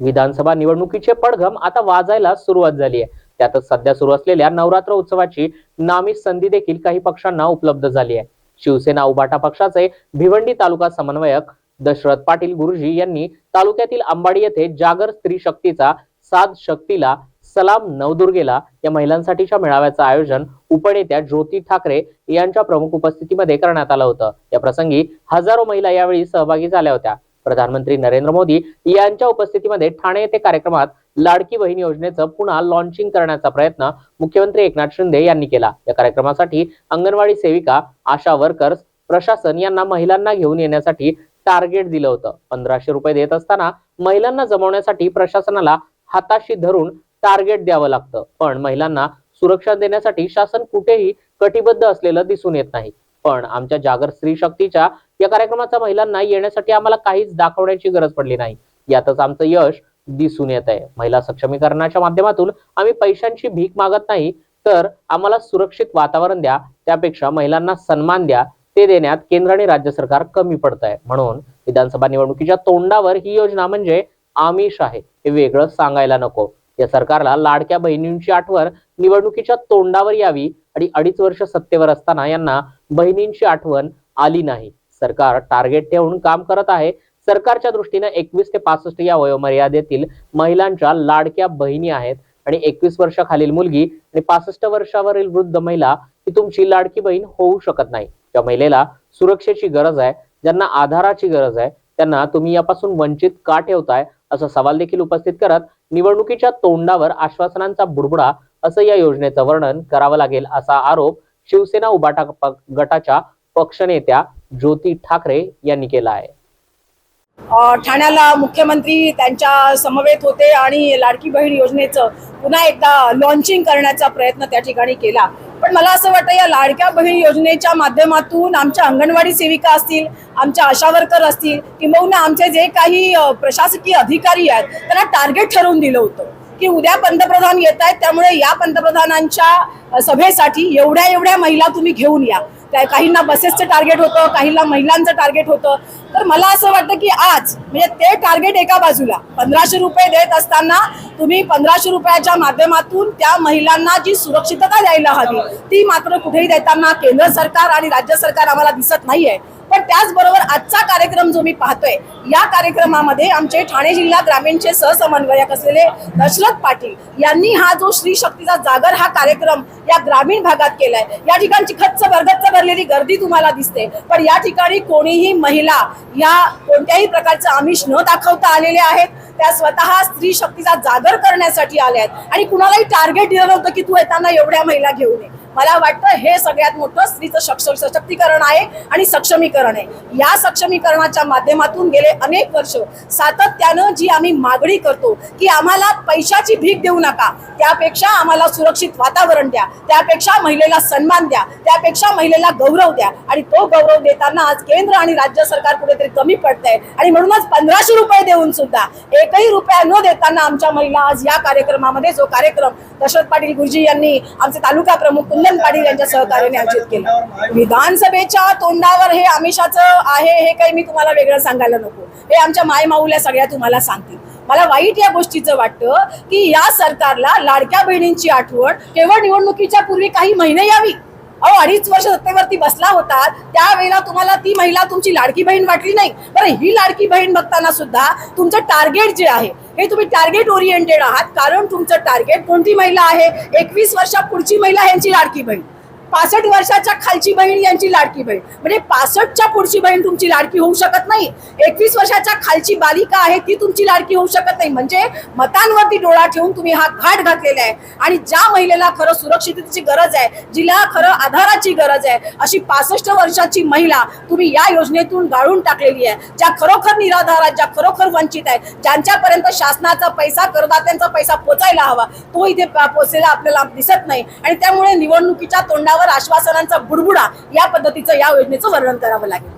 विधानसभा निवडणुकीचे पडघम आता वाजायला सुरुवात झाली आहे. त्यातच सध्या सुरू असलेल्या नवरात्र उत्सवाची नामी संधी देखील काही पक्षांना उपलब्ध झाली आहे. शिवसेना उबाटा पक्षाचे भिवंडी तालुका समन्वयक दशरथ पाटील गुरुजी यांनी तालुक्यातील अंबाडी येथे जागर स्त्री शक्तीचा साध शक्तीला सलाम नवदुर्गेला या महिलांसाठीच्या मेळाव्याचं आयोजन उपनेत्या ज्योती ठाकरे यांच्या प्रमुख उपस्थितीमध्ये करण्यात आलं होतं. या प्रसंगी हजारो महिला यावेळी सहभागी झाल्या होत्या. प्रधानमंत्री नरेंद्र मोदी यांच्या उपस्थितीमध्ये ठाणे येथे कार्यक्रमात लाडकी बहीण योजनेचं पुन्हा लॉन्चिंग करण्याचा प्रयत्न मुख्यमंत्री एकनाथ शिंदे यांनी केला. या कार्यक्रमासाठी अंगणवाडी सेविका आशा वर्कर्स प्रशासन यांना महिलांना घेऊन येण्यासाठी टार्गेट दिलं होतं. पंधराशे रुपये देत असताना महिलांना जमवण्यासाठी प्रशासनाला हाताशी धरून टार्गेट द्यावं लागतं. पण महिलांना सुरक्षा देण्यासाठी शासन कुठेही कटिबद्ध असलेलं दिसून येत नाही. पण आमच्या जागर स्त्री शक्तीच्या या कार्यक्रमाचा महिलांना येण्यासाठी आम्हाला काहीच दाखवण्याची गरज पडली नाही. यातच आमचं यश दिसून येत आहे. महिला सक्षमीकरणाच्या माध्यमातून आम्ही पैशांची भीक मागत नाही तर आम्हाला सुरक्षित वातावरण द्या त्यापेक्षा महिलांना सन्मान द्या ते देण्यात केंद्र आणि राज्य सरकार कमी पडत आहे. म्हणून विधानसभा निवडणुकीच्या तोंडावर ही योजना म्हणजे आमिष आहे. हे वेगळं सांगायला नको. या सरकारला लाडक्या बहिणींची आठवण निवडणुकीच्या तोंडावर यावी आणि अडीच वर्ष सत्तेवर असताना यांना बहिणींची आठवण आली नाही. सरकार टार्गेट ठेवून काम करत आहे. सरकारच्या दृष्टीने एकवीस ते पासष्ट या वयोमर्यादेतील महिलांच्या लाडक्या बहिणी आहेत. आणि एकवीस वर्षाखालील मुलगी आणि पासष्ट वर्षावरील वृद्ध महिला ही तुमची लाडकी बहीण होऊ शकत नाही. ज्या महिलेला सुरक्षेची गरज आहे. ज्यांना आधाराची गरज आहे त्यांना तुम्ही यापासून वंचित का ठेवताय? असा सवाल देखील उपस्थित करत निवडणुकीच्या तोंडावर आश्वासनांचा बुडबुडा असं या योजनेचं वर्णन करावं लागेल असा आरोप शिवसेना उबाटा गटाच्या पक्षनेत्या ज्योती ठाकरे यांनी केला आहे. ठाण्याला मुख्यमंत्री त्यांच्या समवेत होते आणि लाडकी बहीण योजनेचं पुन्हा एकदा लॉन्चिंग करण्याचा प्रयत्न त्या ठिकाणी केला. पण मला असं वाटतं या लाडक्या बहीण योजनेच्या माध्यमातून आमच्या अंगणवाडी सेविका असतील आमच्या आशा वर्कर असतील किंबहुना आमचे जे काही प्रशासकीय अधिकारी आहेत त्यांना टार्गेट ठरवून दिलं होतं की उद्या पंतप्रधान येत आहेत त्यामुळे या पंतप्रधानांच्या सभेसाठी एवढ्या एवढ्या महिला तुम्ही घेऊन या. काहींना बसेसचं टार्गेट होतं काहींना महिलांचं टार्गेट होतं. तर मला असं वाटतं की आज म्हणजे ते टार्गेट एका बाजूला. पंधराशे रुपये देत असताना तुम्ही पंधराशे रुपयाच्या माध्यमातून त्या महिलांना जी सुरक्षितता द्यायला हवी ती मात्र कुठेही देताना केंद्र सरकार आणि राज्य सरकार आम्हाला दिसत नाहीये. पण त्याचबरोबर आजचा कार्यक्रम जो मी पाहतोय या कार्यक्रमामध्ये आमचे ठाणे जिल्हा ग्रामीणचे सहसमन्वयक असलेले दशरथ पाटील यांनी हा जो श्री शक्तीचा जागर हा कार्यक्रम या ग्रामीण भागात केलाय. या ठिकाणची खच्च गरगच्च भरलेली गर्दी तुम्हाला दिसते. पण या ठिकाणी कोणीही महिला या कोणत्याही प्रकारचं आमिष न दाखवता आलेले आहेत. त्या स्वतः स्त्री शक्तीचा जागर करण्यासाठी आल्या आहेत. आणि कुणालाही टार्गेट दिलं नव्हतं की तू येताना एवढ्या महिला घेऊन ये. मला वाटतं हे सगळ्यात मोठं स्त्रीचं सक्षम सशक्तीकरण आहे आणि सक्षमीकरण आहे. या सक्षमीकरणाच्या माध्यमातून गेले अनेक वर्ष सातत्यानं जी आम्ही मागणी करतो की आम्हाला पैशाची भीक देऊ नका. त्यापेक्षा आम्हाला सुरक्षित वातावरण द्या. त्यापेक्षा महिलेला सन्मान द्या. त्यापेक्षा महिलेला गौरव द्या. आणि तो गौरव देताना आज केंद्र आणि राज्य सरकार कुठेतरी कमी पडतंय. आणि म्हणूनच पंधराशे रुपये देऊन सुद्धा एकही रुपया न देताना आमच्या महिला आज या कार्यक्रमामध्ये जो कार्यक्रम दशरथ पाटील गुरुजी यांनी आमचे तालुका प्रमुख कुंदन पाटील यांच्या सहकार्याने आयोजित केलं. विधानसभेच्या तोंडावर हे आमिषाचं आहे हे काही मी तुम्हाला वेगळं सांगायला नको. हे आमच्या मायमाऊल्या सगळ्या तुम्हाला सांगतील. मला वाईट या गोष्टीचं वाटतं की या सरकारला लाडक्या बहिणींची आठवण केवळ निवडणुकीच्या पूर्वी काही महिने यावी. अहो अडीच वर्ष सत्तेवरती बसला होता. त्यावेळेला तुम्हाला ती महिला तुमची लाडकी बहीण वाटली नाही. बरं ही लाडकी बहीण बघताना सुद्धा तुमचं टार्गेट जे आहे हे तुम्ही टार्गेट ओरिएंटेड आहात. कारण तुमचं टार्गेट कोणती महिला आहे? एकवीस वर्षा पुढची महिला ह्यांची लाडकी बहीण. पासष्ट वर्षाच्या खालची बहीण यांची लाडकी बहीण. म्हणजे पासष्टच्या पुढची बहीण तुमची लाडकी होऊ शकत नाही. एकवीस वर्षाच्या खालची बालिका आहे ती तुमची लाडकी होऊ शकत नाही. म्हणजे मतांवरती डोळा ठेवून तुम्ही हा घाट घातलेला आहे. आणि ज्या महिलेला खरं सुरक्षिततेची गरज आहे जिला खरं आधाराची गरज आहे अशी पासष्ट वर्षाची महिला तुम्ही या योजनेतून गाळून टाकलेली आहे. ज्या खरोखर निराधार आहेत ज्या खरोखर वंचित आहेत ज्यांच्यापर्यंत शासनाचा पैसा करदात्यांचा पैसा पोचायला हवा तो इथे पोचलेला आपल्याला दिसत नाही. आणि त्यामुळे निवडणुकीच्या तोंडावर आश्वासनांचा बुडबुडा या पद्धतीचं या योजनेचं वर्णन करावं लागेल.